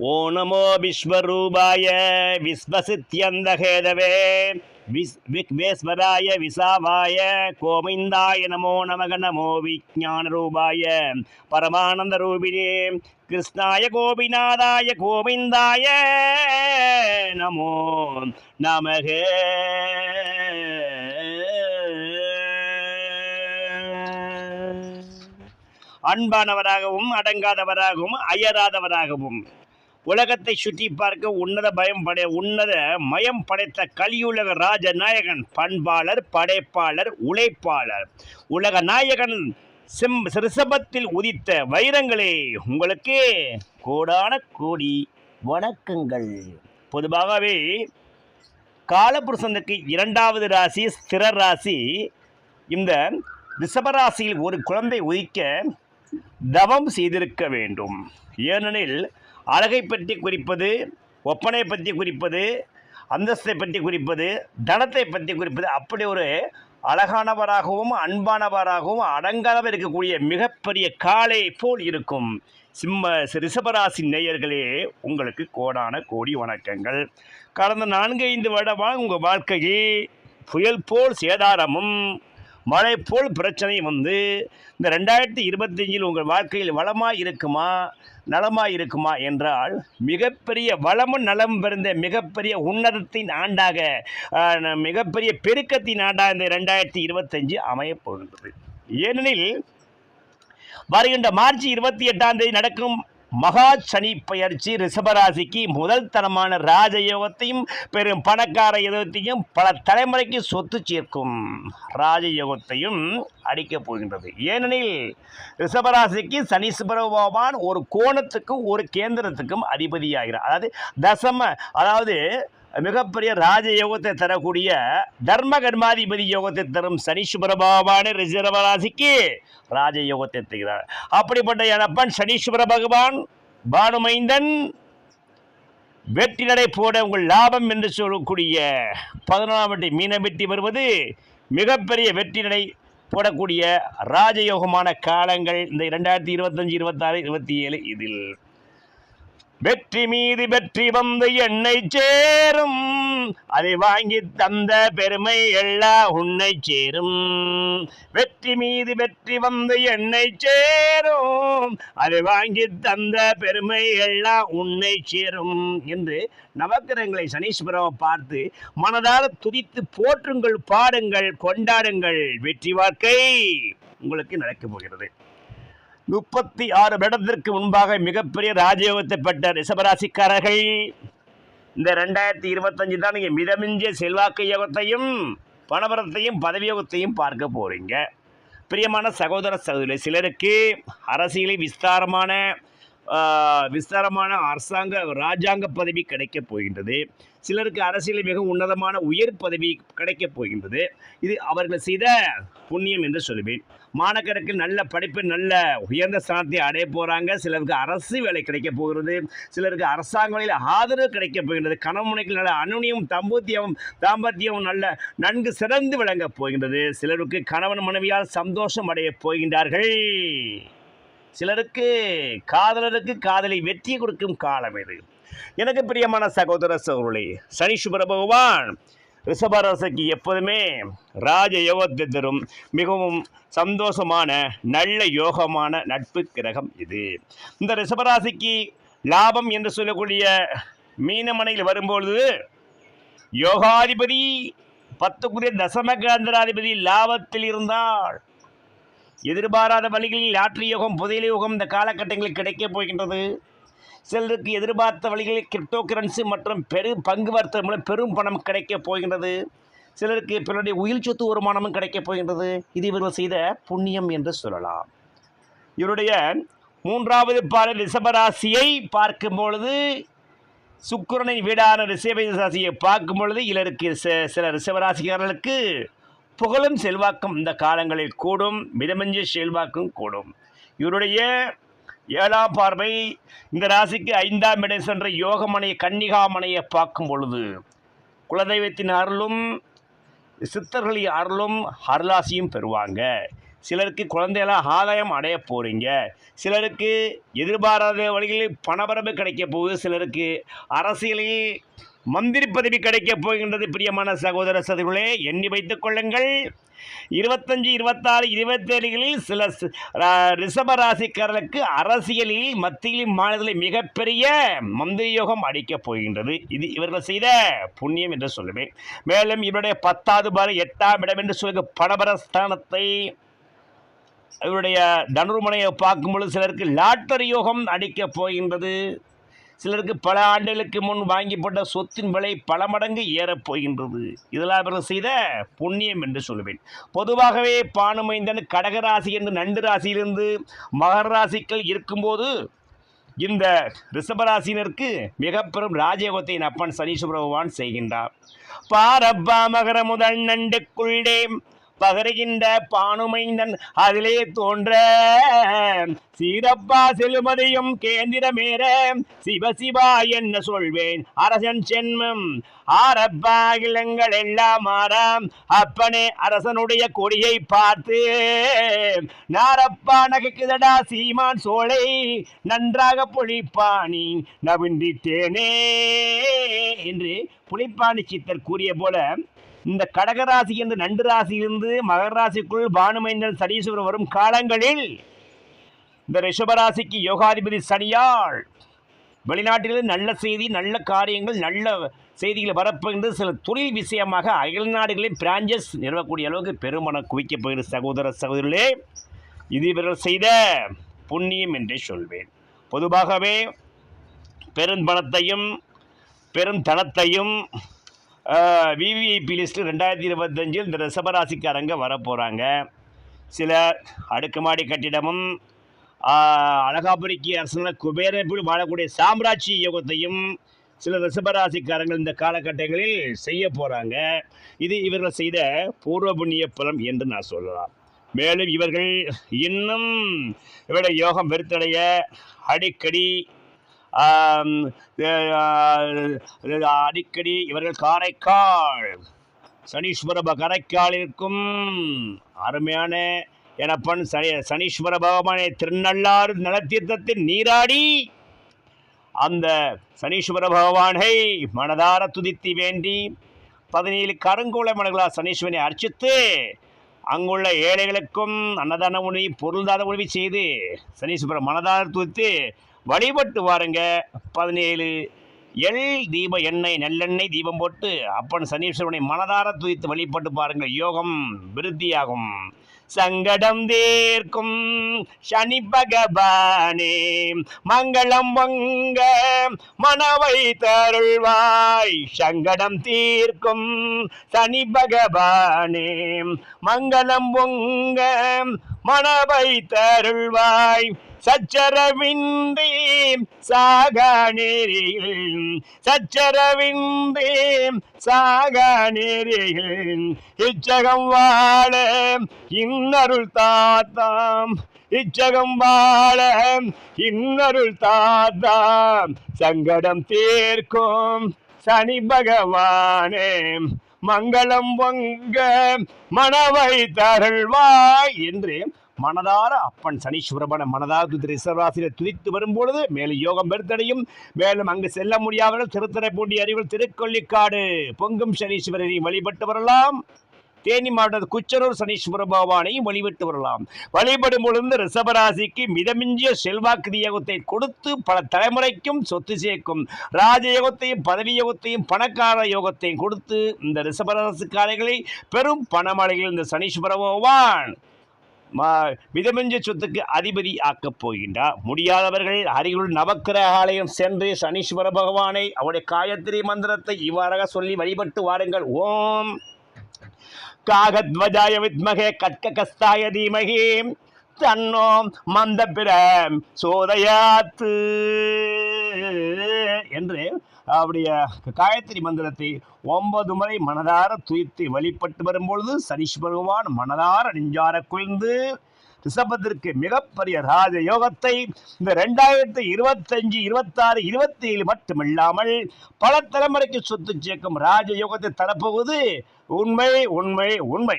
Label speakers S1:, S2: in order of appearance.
S1: ஓ நமோ விஸ்வரூபாய விஸ்வசித்யந்தகேதவே. விஸ் விக்வேஸ்வராய விசாவாய கோமிந்தாய நமோ நமக நமோ விஜான ரூபாய பரமானந்த ரூபிணே கிருஷ்ணாய கோபிநாதாய கோவிந்தாய நமோ நமக. அன்பானவராகவும் அடங்காதவராகவும் அயராதவராகவும் உலகத்தை சுற்றி பார்க்க உன்னத பயம் படை உன்னத மயம் படைத்த கலியுலக ராஜநாயகன் பண்பாளர் படைப்பாளர் உழைப்பாளர். உலக நாயகன் சிம் ரிஷபத்தில் உதித்த வைரங்களே உங்களுக்கு கோடான கோடி வணக்கங்கள். பொதுவாகவே காலபுருஷனுக்கு இரண்டாவது ராசி ஸ்திர ராசி. இந்த ரிஷபராசியில் ஒரு குழந்தை உதிக்க தவம் செய்திருக்க வேண்டும். ஏனெனில் அழகை பற்றி குறிப்பது ஒப்பனை பற்றி குறிப்பது அந்தஸ்தை பற்றி குறிப்பது தனத்தை பற்றி குறிப்பது அப்படி ஒரு அழகானவராகவும் அன்பானவராகவும் அடங்காதவர் இருக்கக்கூடிய மிகப்பெரிய காளை போல் இருக்கும் சிம்ம ரிஷபராசி நேயர்களே உங்களுக்கு கோடான கோடி வணக்கங்கள். கடந்த நான்கைந்து வருடமாக உங்கள் வாழ்க்கையில் புயல் போல் சேதாரமும் மழை போல் பிரச்சனை வந்து இந்த ரெண்டாயிரத்தி இருபத்தஞ்சில் உங்கள் வாழ்க்கையில் வளமாக இருக்குமா நலமாக இருக்குமா என்றால் மிகப்பெரிய வளமும் நலம் பிறந்த மிகப்பெரிய உன்னதத்தின் ஆண்டாக மிகப்பெரிய பெருக்கத்தின் ஆண்டாக இந்த ரெண்டாயிரத்தி இருபத்தஞ்சு அமையப்போகின்றது. ஏனெனில் வருகின்ற மார்ச் இருபத்தி எட்டாம் தேதி நடக்கும் மகா சனி பயிற்சி ரிஷபராசிக்கு முதல் தரமான ராஜயோகத்தையும் பெரும் பணக்கார யோகத்தையும் பல தலைமுறைக்கு சொத்து சேர்க்கும் ராஜயோகத்தையும் அடிக்கப் போகின்றது. ஏனெனில் ரிஷபராசிக்கு சனீஸ்வரபகவான் ஒரு கோணத்துக்கும் ஒரு கேந்திரத்துக்கும் அதிபதியாகிறார். அதாவது தசம அதாவது மிகப்பெரிய ராஜயோகத்தை தரக்கூடிய தர்ம கர்மாதிபதி யோகத்தை தரும் சனீஸ்வர பகவான் ரிசர்வராசிக்கு ராஜயோகத்தை தருகிறார். அப்படிப்பட்ட எனப்பன் சனீஸ்வர பகவான் பானுமைந்தன் வெற்றி நடை போட உங்கள் லாபம் என்று சொல்லக்கூடிய பதினொன்றாம் வெட்டி மீன வெட்டி வருவது மிகப்பெரிய வெற்றி நடை போடக்கூடிய ராஜயோகமான காலங்கள் இந்த இரண்டாயிரத்தி இருபத்தஞ்சு இருபத்தாறு இருபத்தி ஏழு இதில். வெற்றி மீது வெற்றி வந்து என்னை சேரும். அதை வாங்கி தந்த பெருமை எல்லாம் உன்னை சேரும். வெற்றி மீது வெற்றி வந்து என்னை சேரும். அதை வாங்கி தந்த பெருமை எல்லாம் உன்னை சேரும் என்று நவக்கிரகங்களை சனீஸ்வரம் பார்த்து மனதால் துதித்து போற்றுங்கள் பாடுங்கள் கொண்டாடுங்கள் வெற்றி வாழ்க்கை உங்களுக்கு நடக்கப் போகிறது. முப்பத்தி ஆறு வருடத்திற்கு முன்பாக மிகப்பெரிய ராஜயோகத்தை பெற்ற ரிஷபராசிக்காரர்கள். இந்த ரெண்டாயிரத்தி இருபத்தஞ்சு தான் நீங்கள் மிதமிஞ்சிய செல்வாக்கு யோகத்தையும் பணபரத்தையும் பதவியோகத்தையும் பார்க்க போகிறீங்க பிரியமான சகோதர சகோதரி சிலருக்கு அரசியலில் விஸ்தாரமான விஸ்தாரமான அரசாங்க ராஜாங்க பதவி கிடைக்கப் போகின்றது. சிலருக்கு அரசியலில் மிக உன்னதமான உயர் பதவி கிடைக்கப் போகின்றது. இது அவர்கள் செய்த புண்ணியம் என்று சொல்லுவேன் மாணக்கருக்கு நல்ல படிப்பு நல்ல உயர்ந்த ஸ்தானத்தை அடைய போகிறாங்க சிலருக்கு அரசு வேலை கிடைக்கப் போகிறது. சிலருக்கு அரசாங்க வேலையில் ஆதரவு கிடைக்கப் போகின்றது. கணவனுக்கு நல்ல அனுனியம் தம்பூத்தியம் தாம்பத்தியம் நல்ல நன்கு சிறந்து விளங்கப் போகின்றது. சிலருக்கு கணவன் மனைவியால் சந்தோஷம் அடையப் போகின்றார்கள். சிலருக்கு காதலருக்கு காதலை வெற்றி கொடுக்கும் காலம் இது. எனக்கு பிரியமான சகோதர சகோதரி சனீஸ்வர பகவான் ரிஷபராசிக்கு எப்போதுமே ராஜ யோகத்தை தரும் மிகவும் சந்தோஷமான நல்ல யோகமான நட்பு கிரகம் இது. இந்த ரிஷபராசிக்கு லாபம் என்று சொல்லக்கூடிய மீனமனையில் வரும்பொழுது யோகாதிபதி பத்துக்குரிய தசமகாந்திராதிபதி லாபத்தில் இருந்தால் எதிர்பாராத வழிகளில் லாட்ரி யோகம் புதையல் யோகம் இந்த காலகட்டங்களில் கிடைக்கப் போகின்றது. சிலருக்கு எதிர்பார்த்த வழிகளில் கிரிப்டோ கரன்சி மற்றும் பெரு பங்கு வர்த்தகம் மூலம் பெரும் பணம் கிடைக்கப் போகின்றது. சிலருக்கு பிறருடைய உயிர் சொத்து வருமானமும் கிடைக்கப் போகின்றது. இது இவர்கள் செய்த புண்ணியம் என்று சொல்லலாம். இவருடைய மூன்றாவது பாட ரிஷபராசியை பார்க்கும் பொழுது சுக்கரனின் வீடான ரிஷபராசியை பார்க்கும் பொழுது இலருக்கு சில ரிஷபராசிக்காரர்களுக்கு புகழும் செல்வாக்கும் இந்த காலங்களில் கூடும் மிதமஞ்ச செல்வாக்கும் கூடும். இவருடைய ஏழாம் பார்வை இந்த ராசிக்கு ஐந்தாம் இடம் சென்ற யோகமனையை கன்னிகாமனையை பார்க்கும் பொழுது குலதெய்வத்தின் அருளும் சித்தர்களின் அருளும் அருளாசியும் பெறுவாங்க. சிலருக்கு குழந்தையெல்லாம் ஆதாயம் அடைய போகிறீங்க சிலருக்கு எதிர்பாராத வழிகளில் பணபரப்பு கிடைக்க போகுது. சிலருக்கு அரசியலில் மந்திரி பதவி கிடைக்கப் போகின்றது பிரியமான சகோதர சதுகளே எண்ணி வைத்துக் கொள்ளுங்கள். இருபத்தஞ்சு இருபத்தாறு இருபத்தேழுகளில் சில ரிஷப ராசிக்காரர்களுக்கு அரசியலில் மத்தியில் மாநிலத்தில் மிகப்பெரிய மந்திரி யோகம் அடிக்கப் போகின்றது. இது இவர்கள் செய்த புண்ணியம் என்று சொல்லுவேன் மேலும் இவருடைய பத்தாவது பாரு எட்டாம் இடம் என்று சொல்லுங்க பணபரஸ்தானத்தை இவருடைய தனுர்மனையை பார்க்கும் பொழுது சிலருக்கு லாட்டரி யோகம் அடிக்கப் போகின்றது. சிலருக்கு பல ஆண்டுகளுக்கு முன் வாங்கி போட்ட சொத்தின் விலை பல மடங்கு ஏறப்போகின்றது இதெல்லாம் இவர்கள் செய்த புண்ணியம் என்று சொல்லுவேன் பொதுவாகவே பானுமைந்தன் கடகராசி என்று நண்டு ராசியிலிருந்து மகர ராசிகள் இருக்கும்போது இந்த ரிஷபராசினருக்கு மிக பெரும் ராஜயோகத்தை அப்பன் சனீஸ்வர பகவான் செய்கின்றார். பாரப்பா மகர முதல் நண்டுக்குள்ளே பகருகின்ற பானுமைந்தன் அதிலே தோன்ற. சீரப்பா செல்லுமதியும் கேந்திரமேற. சிவசிவா என்ன சொல்வேன்? அரசன் சென்மம். ஆரப்பா இளங்கள் எல்லாம் ஆறாம் அப்பனே அரசனுடைய கொடியை பார்த்து நாரப்பா நகைக்குதடா சீமான் சோலை. நன்றாக புளிப்பாணி நவிண்டிட்டேனே என்று புலிப்பாணி சித்தர் கூறிய போல இந்த கடகராசி என்று நண்டு ராசியிலிருந்து மகர ராசிக்குள் பானுமைந்தன் சனீஸ்வரர் வரும் காலங்களில் இந்த ரிஷபராசிக்கு யோகாதிபதி சனியால் வெளிநாட்டிலிருந்து நல்ல செய்தி நல்ல காரியங்கள் நல்ல செய்திகளை வரப்போகின்றது சில தொழில் விஷயமாக அயல் நாடுகளில் பிரான்ச்சஸ் நிறுவக்கூடிய அளவுக்கு பெருமனம் குவிக்கப் போகிற சகோதர சகோதரர்களே இது இவர்கள் செய்த புண்ணியம் என்றே சொல்வேன். பொதுவாகவே பெரும்பணத்தையும் பெருந்தனத்தையும் விவிஐபி லிஸ்ட்டு ரெண்டாயிரத்தி இருபத்தஞ்சில் இந்த ரிஷபராசிக்காரங்க வரப்போகிறாங்க சில அடுக்குமாடி கட்டிடமும் ஆஹ், அழகாபுரிக்கு அரசன குபேரப்பில் வாழக்கூடிய சாம்ராஜ்ய யோகத்தையும் சில ரிஷபராசிக்காரங்கள் இந்த காலகட்டங்களில் செய்ய போகிறாங்க இது இவர்கள் செய்த பூர்வ புண்ணிய பலம் என்று நான் சொல்லலாம். மேலும் இவர்கள் இன்னும் இவருடைய யோகம் வெறுத்தடைய அடிக்கடி அடிக்கடி இவர்கள் காரைக்கால் சனீஸ்வர ப- அருமையான எனப்பன் சனி சனீஸ்வர பகவானை திருநள்ளாறு நலத்தீர்த்தத்தில் நீராடி அந்த சனீஸ்வர பகவானை மனதார துதித்து வேண்டி பதினேழு கருங்கோளை மனங்களால் சனீஸ்வரனை அர்ச்சித்து அங்குள்ள ஏழைகளுக்கும் அன்னதான உணவி பொருள்தான உணவி செய்து சனீஸ்வரர் மனதார துதித்து வழிபட்டு வாருங்க. பதினேழு எள் தீப எண்ணெய் நல்லெண்ணெய் தீபம் போட்டு அப்பன் சனீஸ்வரனை மனதார துய்த்து வழிபட்டு பாருங்கள். யோகம் விருத்தியாகும். சங்கடம் தீர்க்கும் சனி பகவானே மங்களம் பொங்க மனவை தருள்வாய். சங்கடம் தீர்க்கும் சனி பகவானே மங்களம் பொங்க மனவை தருள்வாய். சச்சரவின்றி சாகநெறியில் சச்சரவின்றி சாகா இச்சகம் வாழ இன்னருள் தாத்தாம் இச்சகம் வாழ இன்னருள் தாத்தாம். சங்கடம் தீர்க்கும் சனி பகவானே மங்களம் பொங்க மனவை தருள்வாய் என்று மனதார அப்பன் சனீஸ்வரபன மனதார ரிசர்வாசியில் துதித்து வரும்பொழுது மேலும் யோகம் பெருத்தடையும் மேலும் அங்கு செல்ல முடியாதவர்கள் திருத்துறைப்பூண்டி அறிவில் திருக்கொல்லிக்காடு பொங்கும் சனீஸ்வரரை வழிபட்டு வரலாம். தேனி மாவட்டத்தில் குச்சனூர் சனீஸ்வர பகவானையும் வழிபட்டு வரலாம். வழிபடும் பொழுது ரிஷபராசிக்கு மிதமிஞ்சிய செல்வாக்கு யோகத்தை கொடுத்து பல தலைமுறைக்கும் சொத்து சேர்க்கும். ராஜயோகத்தையும் பதவி யோகத்தையும் பணக்கார யோகத்தையும் கொடுத்து இந்த ரிஷபராசிக்காரர்களை பெரும் பணமழையில் இந்த சனீஸ்வர பகவான் மிதமிஞ்ச சொத்துக்கு அதிபதி ஆக்கப் போகின்றார். முடியாதவர்கள் அருகில் நவக்கிரக ஆலயம் சென்று சனீஸ்வர பகவானை அவருடைய காயத்ரி மந்திரத்தை இவ்வாறாக சொல்லி வழிபட்டு வாருங்கள். ஓம். காகத்வஜாய வித்மகே கட்ககஸ்தாய தீமகி. தன்னோ மந்தபிரம் சோதயாத்து. என்று அவருடைய காயத்ரி மந்திரத்தை ஒன்பது முறை மனதார துய்த்து வழிபட்டு வரும்பொழுது சனீஷ் பகவான் மனதார நெஞ்சார குளிர்ந்து ரிஷபத்திற்கு மிகப்பெரிய ராஜ யோகத்தை இந்த ரெண்டாயிரத்தி இருபத்தஞ்சு இருபத்தாறு இருபத்தி ஏழு மட்டுமில்லாமல் பல தலைமுறைக்கு சொத்து சேர்க்கும் ராஜ யோகத்தை தரப்போவது உண்மை உண்மை உண்மை.